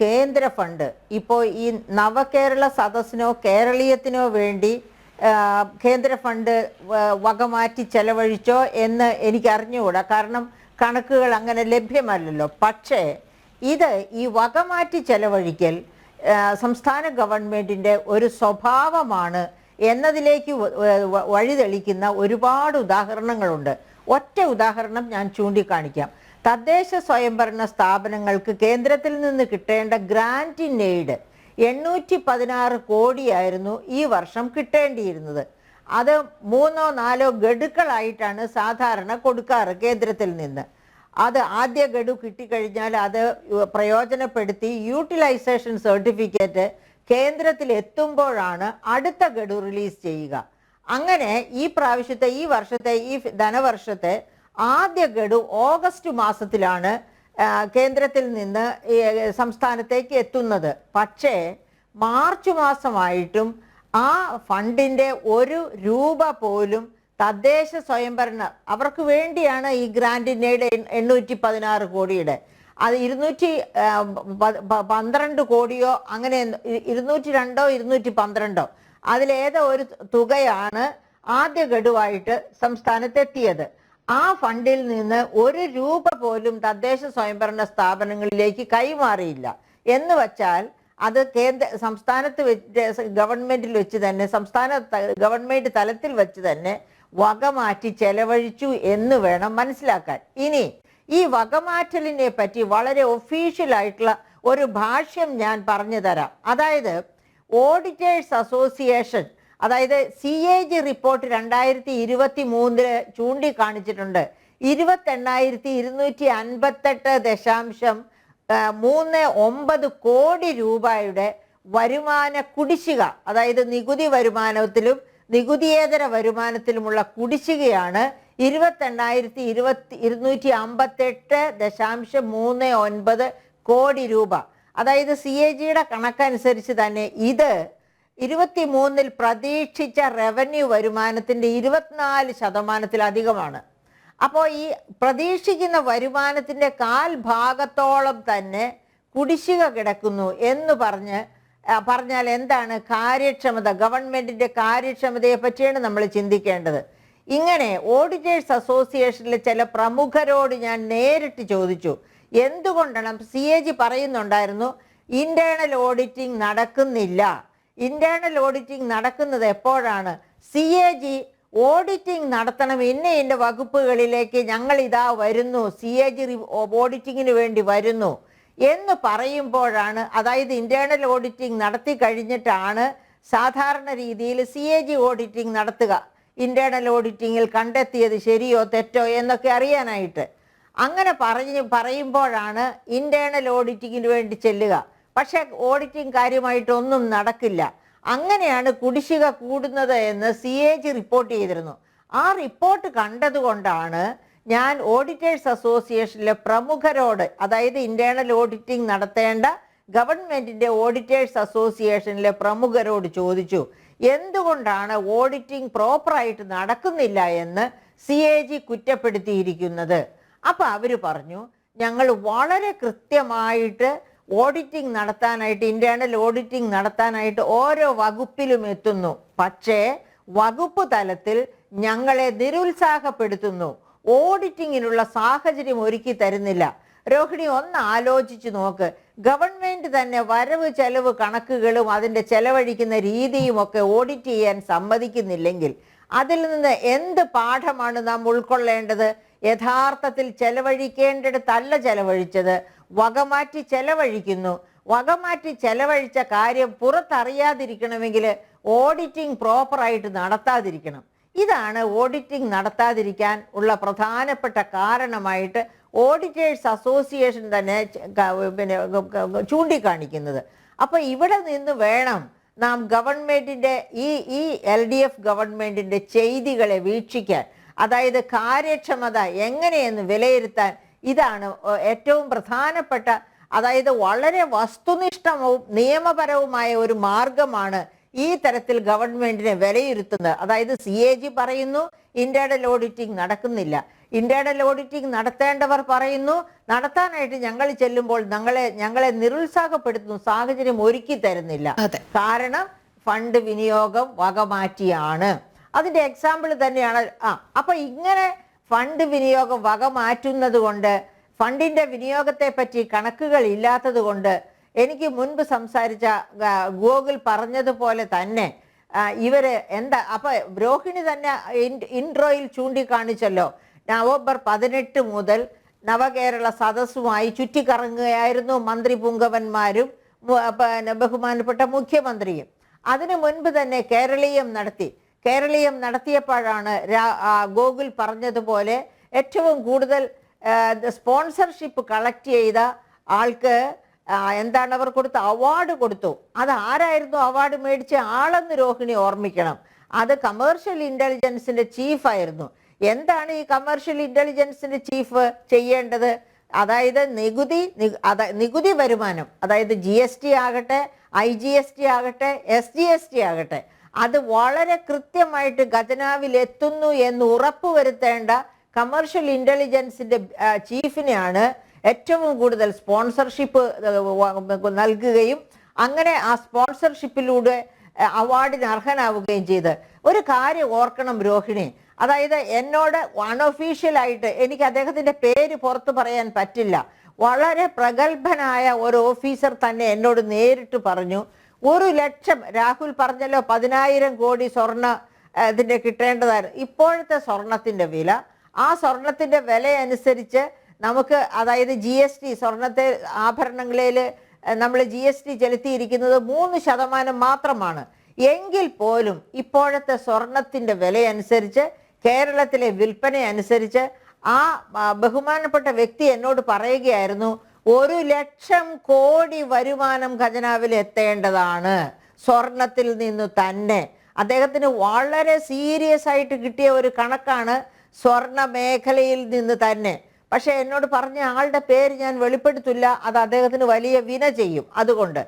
കേന്ദ്ര ഫണ്ട്. ഇപ്പോൾ ഈ നവകേരള സദസ്സിനോ കേരളീയത്തിനോ വേണ്ടി കേന്ദ്ര ഫണ്ട് വകമാറ്റി ചെലവഴിച്ചോ എന്ന് എനിക്ക് അറിഞ്ഞുകൂടാ കാരണം കണക്കുകൾ അങ്ങനെ ലഭ്യമല്ലല്ലോ. പക്ഷേ ഇത് ഈ വകമാറ്റി ചെലവഴിക്കൽ സംസ്ഥാന ഗവൺമെന്റിന്റെ ഒരു സ്വഭാവമാണ് എന്നതിലേക്ക് വഴിതെളിക്കുന്ന ഒരുപാട് ഉദാഹരണങ്ങളുണ്ട്. ഒറ്റ ഉദാഹരണം ഞാൻ ചൂണ്ടിക്കാണിക്കാം. തദ്ദേശ സ്വയംഭരണ സ്ഥാപനങ്ങൾക്ക് കേന്ദ്രത്തിൽ നിന്ന് കിട്ടേണ്ട ഗ്രാൻഡ് എയ്ഡ് എണ്ണൂറ്റി പതിനാറ് കോടിയായിരുന്നു ഈ വർഷം കിട്ടേണ്ടിയിരുന്നത്. അത് മൂന്നോ നാലോ ഗഡുക്കളായിട്ടാണ് സാധാരണ കൊടുക്കാറ് കേന്ദ്രത്തിൽ നിന്ന്. അത് ആദ്യ ഗഡു കിട്ടിക്കഴിഞ്ഞാൽ അത് പ്രയോജനപ്പെടുത്തി യൂട്ടിലൈസേഷൻ സർട്ടിഫിക്കറ്റ് കേന്ദ്രത്തിൽ എത്തുമ്പോഴാണ് അടുത്ത ഗഡു റിലീസ് ചെയ്യുക. അങ്ങനെ ഈ പ്രാവശ്യത്തെ ഈ വർഷത്തെ ഈ ധനവർഷത്തെ ആദ്യ ഗഡു ഓഗസ്റ്റ് മാസത്തിലാണ് കേന്ദ്രത്തിൽ നിന്ന് സംസ്ഥാനത്തേക്ക് എത്തുന്നത്. പക്ഷേ മാർച്ച് മാസമായിട്ടും ആ ഫണ്ടിന്റെ ഒരു രൂപ പോലും തദ്ദേശ സ്വയംഭരണ അവർക്ക് വേണ്ടിയാണ് ഈ ഗ്രാൻഡിനയുടെ എണ്ണൂറ്റി പതിനാറ് കോടിയുടെ. അത് ഇരുന്നൂറ്റി പന്ത്രണ്ട് കോടിയോ അങ്ങനെ ഇരുന്നൂറ്റി രണ്ടോ ഇരുന്നൂറ്റി പന്ത്രണ്ടോ അതിലേതോ ഒരു തുകയാണ് ആദ്യ ഗഡുവായിട്ട് സംസ്ഥാനത്തെത്തിയത്. ആ ഫണ്ടിൽ നിന്ന് ഒരു രൂപ പോലും തദ്ദേശ സ്വയംഭരണ സ്ഥാപനങ്ങളിലേക്ക് കൈമാറിയില്ല. എന്ന് വച്ചാൽ അത് കേന്ദ്ര സംസ്ഥാനത്ത് വെച്ച് ഗവൺമെന്റിൽ വെച്ച് തന്നെ സംസ്ഥാന ഗവൺമെന്റ് തലത്തിൽ വെച്ച് തന്നെ വകമാറ്റി ചെലവഴിച്ചു എന്ന് വേണം മനസ്സിലാക്കാൻ. ഇനി ഈ വകമാറ്റലിനെ പറ്റി വളരെ ഒഫീഷ്യൽ ആയിട്ടുള്ള ഒരു ഭാഷ്യം ഞാൻ പറഞ്ഞു തരാം. അതായത് ഓഡിറ്റേഴ്സ് അസോസിയേഷൻ അതായത് സി എ ജി റിപ്പോർട്ട് രണ്ടായിരത്തി ഇരുപത്തി മൂന്നിൽ ചൂണ്ടിക്കാണിച്ചിട്ടുണ്ട്. ഇരുപത്തെണ്ണായിരത്തി ഇരുന്നൂറ്റി അൻപത്തെട്ട് ദശാംശം മൂന്ന് ഒമ്പത് കോടി രൂപയുടെ വരുമാന കുടിശ്ശിക അതായത് നികുതി വരുമാനത്തിലും നികുതിയേതര വരുമാനത്തിലുമുള്ള കുടിശ്ശികയാണ് ഇരുപത്തെണ്ണായിരത്തി ഇരുപത്തി ഇരുന്നൂറ്റി അമ്പത്തെട്ട് ദശാംശം മൂന്ന് ഒൻപത് കോടി രൂപ. അതായത് സി എ ജിയുടെ കണക്കനുസരിച്ച് തന്നെ ഇത് ഇരുപത്തി മൂന്നിൽ പ്രതീക്ഷിച്ച റവന്യൂ വരുമാനത്തിന്റെ ഇരുപത്തിനാല് ശതമാനത്തിലധികമാണ്. അപ്പോൾ ഈ പ്രതീക്ഷിക്കുന്ന വരുമാനത്തിന്റെ കാൽ ഭാഗത്തോളം തന്നെ കുടിശ്ശിക കിടക്കുന്നു എന്ന് പറഞ്ഞ് പറഞ്ഞാൽ എന്താണ് കാര്യക്ഷമത ഗവൺമെന്റിന്റെ കാര്യക്ഷമതയെ പറ്റിയാണ് നമ്മൾ ചിന്തിക്കേണ്ടത്. ഇങ്ങനെ ഓഡിറ്റേഴ്സ് അസോസിയേഷനിലെ ചില പ്രമുഖരോട് ഞാൻ നേരിട്ട് ചോദിച്ചു എന്തുകൊണ്ടാണ്? സി എ ജി പറയുന്നുണ്ടായിരുന്നു ഇന്റേണൽ ഓഡിറ്റിംഗ് നടക്കുന്നില്ല. ഇന്റേണൽ ഓഡിറ്റിംഗ് നടക്കുന്നത് എപ്പോഴാണ്? സി എ ജി ഓഡിറ്റിംഗ് നടത്തണം. ഇന്ന ഇന്ന വകുപ്പുകളിലേക്ക് ഞങ്ങൾ ഇതാ വരുന്നു. സി എ ജി ഓഡിറ്റിങ്ങിന് വേണ്ടി വരുന്നു. എന്ന് പറയുമ്പോഴാണ് അതായത് ഇന്റേണൽ ഓഡിറ്റിംഗ് നടത്തി കഴിഞ്ഞിട്ടാണ് സാധാരണ രീതിയിൽ സി എ ജി ഓഡിറ്റിംഗ് നടത്തുക. ഇന്റേണൽ ഓഡിറ്റിങ്ങിൽ കണ്ടെത്തിയത് ശരിയോ തെറ്റോ എന്നൊക്കെ അറിയാനായിട്ട്. അങ്ങനെ പറഞ്ഞ് പറയുമ്പോഴാണ് ഇന്റേണൽ ഓഡിറ്റിങ്ങിന് വേണ്ടി ചെല്ലുക. പക്ഷെ ഓഡിറ്റിംഗ് കാര്യമായിട്ടൊന്നും നടക്കില്ല. അങ്ങനെയാണ് കുടിശ്ശിക കൂടുന്നത് എന്ന് സി എ ജി റിപ്പോർട്ട് ചെയ്തിരുന്നു. ആ റിപ്പോർട്ട് കണ്ടതുകൊണ്ടാണ് ഞാൻ ഓഡിറ്റേഴ്സ് അസോസിയേഷനിലെ പ്രമുഖരോട് അതായത് ഇന്റേണൽ ഓഡിറ്റിംഗ് നടത്തേണ്ട ഗവൺമെന്റിന്റെ ഓഡിറ്റേഴ്സ് അസോസിയേഷനിലെ പ്രമുഖരോട് ചോദിച്ചു എന്തുകൊണ്ടാണ് ഓഡിറ്റിംഗ് പ്രോപ്പറായിട്ട് നടക്കുന്നില്ല എന്ന് സി എ ജി കുറ്റപ്പെടുത്തിയിരിക്കുന്നത്? അപ്പൊ അവർ പറഞ്ഞു ഞങ്ങൾ വളരെ കൃത്യമായിട്ട് ഓഡിറ്റിംഗ് നടത്താനായിട്ട് ഇന്റേണൽ ഓഡിറ്റിംഗ് നടത്താനായിട്ട് ഓരോ വകുപ്പിലും എത്തുന്നു. പക്ഷേ വകുപ്പ് തലത്തിൽ ഞങ്ങളെ നിരുത്സാഹപ്പെടുത്തുന്നു. ഓഡിറ്റിങ്ങിനുള്ള സാഹചര്യം ഒരുക്കി തരുന്നില്ല. രോഹിണി ഒന്ന് ആലോചിച്ച് നോക്ക്. ഗവൺമെന്റ് തന്നെ വരവ് ചെലവ് കണക്കുകളും അതിന്റെ ചെലവഴിക്കുന്ന രീതിയും ഒക്കെ ഓഡിറ്റ് ചെയ്യാൻ സമ്മതിക്കുന്നില്ലെങ്കിൽ അതിൽ നിന്ന് എന്ത് പാഠമാണ് നാം ഉൾക്കൊള്ളേണ്ടത്? യഥാർത്ഥത്തിൽ ചെലവഴിക്കേണ്ടിടത്തല്ല ചെലവഴിച്ചത്. വകമാറ്റി ചെലവഴിക്കുന്നു. വകമാറ്റി ചെലവഴിച്ച കാര്യം പുറത്തറിയാതിരിക്കണമെങ്കിൽ ഓഡിറ്റിംഗ് പ്രോപ്പറായിട്ട് നടത്താതിരിക്കണം. ഇതാണ് ഓഡിറ്റിംഗ് നടത്താതിരിക്കാൻ ഉള്ള പ്രധാനപ്പെട്ട കാരണമായിട്ട് ഓഡിറ്റേഴ്സ് അസോസിയേഷൻ തന്നെ പിന്നെ ചൂണ്ടിക്കാണിക്കുന്നത്. അപ്പോൾ ഇവിടെ നിന്ന് വേണം നാം ഗവൺമെന്റിന്റെ ഈ ഈ എൽ ഡി എഫ് ഗവൺമെന്റിന്റെ ചെയ്തികളെ വീക്ഷിക്കാൻ. അതായത് കാര്യക്ഷമത എങ്ങനെയെന്ന് വിലയിരുത്താൻ ഇതാണ് ഏറ്റവും പ്രധാനപ്പെട്ട അതായത് വളരെ വസ്തുനിഷ്ഠവും നിയമപരവുമായ ഒരു മാർഗമാണ് ഈ തരത്തിൽ ഗവൺമെന്റിനെ വിലയിരുത്തുന്നത്. അതായത് സി എ ജി പറയുന്നു ഇന്റേണൽ ഓഡിറ്റിംഗ് നടക്കുന്നില്ല. ഇന്റേണൽ ഓഡിറ്റിംഗ് നടത്തേണ്ടവർ പറയുന്നു നടത്താനായിട്ട് ഞങ്ങൾ ചെല്ലുമ്പോൾ ഞങ്ങളെ ഞങ്ങളെ നിരുത്സാഹപ്പെടുത്തുന്നു സാഹചര്യം ഒരുക്കി തരുന്നില്ല. കാരണം ഫണ്ട് വിനിയോഗം വകമാറ്റിയാണ്. അതിന്റെ എക്സാമ്പിൾ തന്നെയാണ്. ആ അപ്പൊ ഇങ്ങനെ ഫണ്ട് വിനിയോഗം വക മാറ്റുന്നത് കൊണ്ട് ഫണ്ടിന്റെ വിനിയോഗത്തെ പറ്റി കണക്കുകൾ ഇല്ലാത്തത് കൊണ്ട് എനിക്ക് മുൻപ് സംസാരിച്ച ഗൂഗിൾ പറഞ്ഞതുപോലെ തന്നെ ഇവർ എന്താ അപ്പൊ രോഹിണി തന്നെ ഇൻ- ഇൻട്രോയിൽ ചൂണ്ടിക്കാണിച്ചല്ലോ. നവംബർ പതിനെട്ട് മുതൽ നവകേരള സദസ്സുമായി ചുറ്റിക്കറങ്ങുകയായിരുന്നു മന്ത്രി പുങ്കവന്മാരും ബഹുമാനപ്പെട്ട മുഖ്യമന്ത്രിയും. അതിനു മുൻപ് തന്നെ കേരളീയം നടത്തി. കേരളീയം നടത്തിയപ്പോഴാണ് ഗോകുൽ പറഞ്ഞതുപോലെ ഏറ്റവും കൂടുതൽ സ്പോൺസർഷിപ്പ് കളക്ട് ചെയ്ത ആൾക്ക് എന്താണ് അവർ കൊടുത്ത? അവാർഡ് കൊടുത്തു. അത് ആരായിരുന്നു അവാർഡ് മേടിച്ച ആളെന്ന് രോഹിണി ഓർമ്മിക്കണം. അത് കമേഴ്ഷ്യൽ ഇന്റലിജൻസിന്റെ ചീഫായിരുന്നു എന്താണ് ഈ കമേഴ്ഷ്യൽ ഇന്റലിജൻസിന്റെ ചീഫ് ചെയ്യേണ്ടത്? അതായത് നികുതി നികുതി വരുമാനം. അതായത് ജി ആകട്ടെ ഐ ആകട്ടെ എസ് ആകട്ടെ. അത് വളരെ കൃത്യമായിട്ട് ഖജനാവിൽ എത്തുന്നു എന്ന് ഉറപ്പുവരുത്തേണ്ട കമേഴ്ഷ്യൽ ഇന്റലിജൻസിന്റെ ആ, ചീഫിനെയാണ് ഏറ്റവും കൂടുതൽ സ്പോൺസർഷിപ്പ് നൽകുകയും അങ്ങനെ ആ സ്പോൺസർഷിപ്പിലൂടെ അവാർഡിന് അർഹനാവുകയും ചെയ്ത്. ഒരു കാര്യം ഓർക്കണം രോഹിണി. അതായത് എന്നോട് അൺഒഫീഷ്യലായിട്ട് എനിക്ക് അദ്ദേഹത്തിന്റെ പേര് പുറത്തു പറയാൻ പറ്റില്ല. വളരെ പ്രഗത്ഭനായ ഒരു ഓഫീസർ തന്നെ എന്നോട് നേരിട്ട് പറഞ്ഞു. ഒരു ലക്ഷം രാഹുൽ പറഞ്ഞല്ലോ പതിനായിരം കോടി സ്വർണ ഇതിന്റെ കിട്ടേണ്ടതായിരുന്നു. ഇപ്പോഴത്തെ സ്വർണത്തിന്റെ വില ആ സ്വർണത്തിന്റെ വില അനുസരിച്ച് നമുക്ക് അതായത് ജി എസ് ടി സ്വർണത്തെ ആഭരണങ്ങളിൽ നമ്മൾ ജി എസ് ടി ചെലുത്തിയിരിക്കുന്നത് മൂന്ന് ശതമാനം മാത്രമാണ്. എങ്കിൽ പോലും ഇപ്പോഴത്തെ സ്വർണത്തിന്റെ വില അനുസരിച്ച് കേരളത്തിലെ വിൽപ്പന അനുസരിച്ച് ആ, ബഹുമാനപ്പെട്ട വ്യക്തി എന്നോട് പറയുകയായിരുന്നു ഒരു ലക്ഷം കോടി വരുമാനം ഖജനാവിൽ എത്തേണ്ടതാണ്. സ്വർണത്തിൽ നിന്ന് തന്നെ. അദ്ദേഹത്തിന് വളരെ സീരിയസ് ആയിട്ട് കിട്ടിയ ഒരു കണക്കാണ് സ്വർണ മേഖലയിൽ നിന്ന് തന്നെ. പക്ഷെ എന്നോട് പറഞ്ഞ ആളുടെ പേര് ഞാൻ വെളിപ്പെടുത്തില്ല. അത് അദ്ദേഹത്തിന് വലിയ വിന ചെയ്യും. അതുകൊണ്ട്